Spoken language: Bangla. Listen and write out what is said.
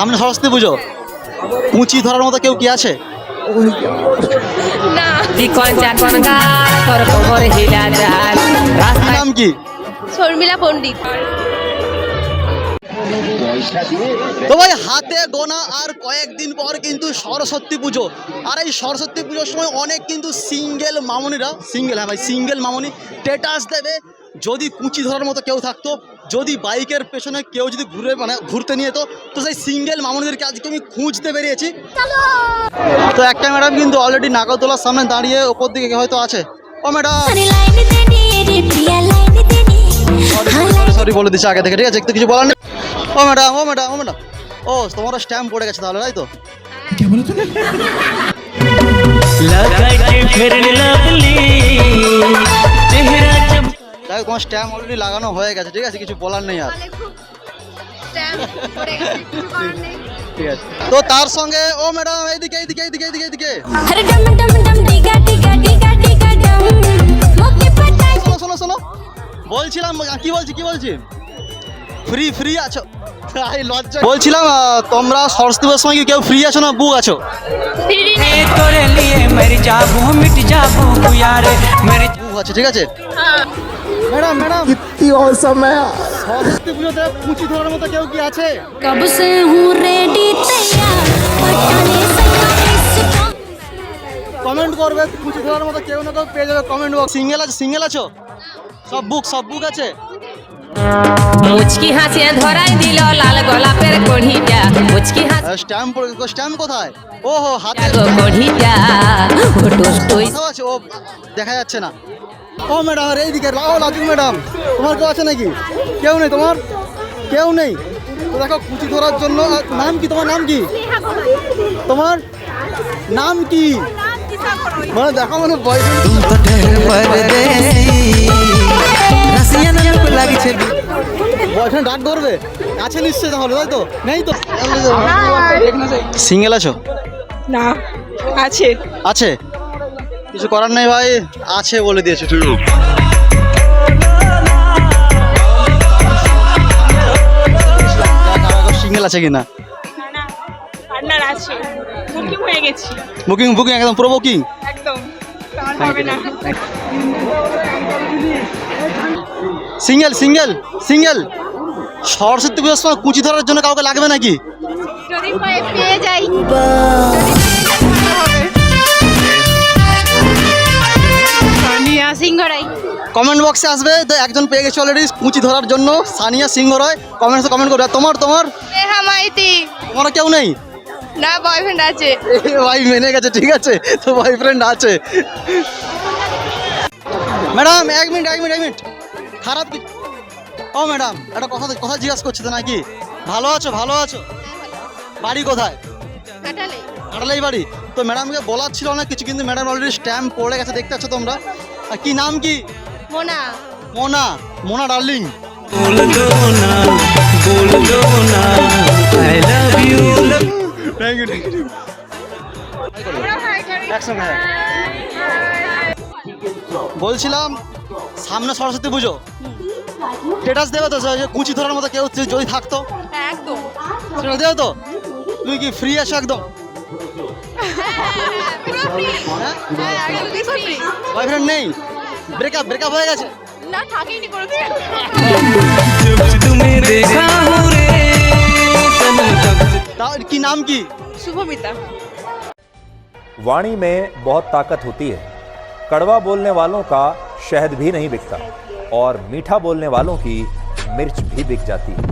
সামনে সরস্বতী পুজো? কুচি ধরার মতো কেউ কি আছে? নাম কি? শর্মিলা পণ্ডিত। তো ভাই হাতে গোনা আর কয়েকদিন পর কিন্তু সরস্বতী পুজো। আর এই সরস্বতী পুজোর সময় অনেক কিন্তু সিঙ্গেল মামনিরা সিঙ্গেল হ্যাঁ ভাই সিঙ্গেল মামনি স্টেটাস দেবে। যদি কুচি ধরার মতো কেউ থাকতো যদি বাইকের পেছনে কেউ যদি ঘুরে মানে ঘুরতে নিয়ে তো তো সেই সিঙ্গেল মামুনিদেরকে আজকে আমি খুঁজতে বেরিয়েছি। তো একটা ম্যাডাম কিন্তু অলরেডি নাগরতলার সামনে দাঁড়িয়ে ওপর দিকে হয়তো আছে। ও ম্যাডাম। সরি বলে দিচ্ছি আগে থেকে ঠিক আছে? একটু কিছু বলার নেই। ও ম্যাডাম ও ম্যাডাম ও ম্যাডাম। ও তোমার স্ট্যাম্প পড়ে গেছে তাহলে তাই তো? ফের লাভলি। তোমার স্ট্যাম্প অলরেডি লাগানো হয়ে গেছে ঠিক আছে? কিছু বলার নেই আর। ঠিক আছে। তো তার সঙ্গে ও ম্যাডাম এইদিকে এইদিকে এইদিকে এইদিকে এইদিকে। বলছিলাম কি বলছি কি বলছি? ফ্রি ফ্রি আছো? বলছিলাম তোমরা সরস্বতী পুজোর সময় কি কেউ ফ্রি আছো না বুক আছো? বুক আছে ঠিক আছে? ম্যাডাম ম্যাডাম कितनी औसम है সরস্বতী পুজোতে কুচি ধরার মতো কেউ কি আছে कब से हूँ रेडी तैयार पटाने सैया इसको কমেন্ট করবে কুচি ধরার মতো কেউ না কেউ পেয়ে যাবে কমেন্ট বক্স সিঙ্গেল আছে সিঙ্গেল আছো সব বুক সব বুক আছে মুচকি হাসিয়ে ধরাই দিল লাল গোলাপের কড়িটা মুচকি হাসিয়া স্ট্যাম্প স্ট্যাম্প কোথায় ও হো হাতে গো কড়িটা ফটোস টুই কোথাও আছে ও দেখা যাচ্ছে না ও ম্যাডাম আর এইদিকে ও লাজুক ম্যাডাম। তোমার কেউ আছে নাকি? কেউ নেই তোমার? কেউ নেই? তো দেখো কুচি ধরার জন্য নাম কি তোমার? নাম কি? তোমার নাম কি? মানে দেখো মানে বয়ফ্রেন্ড ডাক করবে আছে নিশ্চয়ই তাহলে তাই তো? নেই তো? হ্যাঁ। সিঙ্গেল আছো? না আছে। আছে? কিছু করার নেই ভাই আছে বলে দিয়েছে। সিঙ্গেল আছে কিনা? না না পার্টনার আছে। বুকিং বুকিং বুকিং একদম পুরো বুকিং একদম। আর হবে না। সিঙ্গেল সিঙ্গেল সিঙ্গেল সরস্বতী পুজোর সময় কুচি ধরার জন্য কাউকে লাগবে নাকি? যদি পেয়ে যাই। কমেন্ট বক্সে আসবে। তো একজন পেয়ে গেছে অলরেডি কুচি ধরার জন্য। সানিয়া সিংহ রয় কমেন্টসে কমেন্ট করবে। তোমার তোমার? মাইতি। তোমার কেউ নেই? না বয়ফ্রেন্ড আছে। ভাই মেনে গেছে ঠিক আছে। তো বয়ফ্রেন্ড আছে। ম্যাডাম এক মিনিট এক মিনিট এক মিনিট। খারাপ কি? ও ম্যাডাম একটা কথা কথা জিজ্ঞাসা করছি তো নাকি? ভালো আছো ভালো আছো? বাড়ি কোথায়? কাটালে আড়ালাই বাড়ি। তো ম্যাডামকে বলার ছিল না কিছু কিন্তু ম্যাডাম অলরেডি স্ট্যাম্প পড়ে গেছে দেখতে পাচ্ছ তোমরা। আর কি নাম কি? মোনা। মোনা মোনা ডার্লিং। হ্যাঁ। বলছিলাম সামনে সরস্বতী পুজো। স্টেটাস দেবে তো? কুচি ধরার মতো কেউ যদি থাকতো? সেটা দেবে তো? তুই কি ফ্রি আছো একদম? বয়ফ্রেন্ড হ্যাঁ? নেই? ব্রেকআপ ব্রেকআপ হয়ে গেছে না থাকেইনি কোনোদিন तुम्हें देखा हूँ रे तब तब তাও কি নাম কি শুভমিতা वाणी में बहुत ताकत होती है कड़वा बोलने वालों का शहद भी नहीं बिकता और मीठा बोलने वालों की मिर्च भी बिक जाती है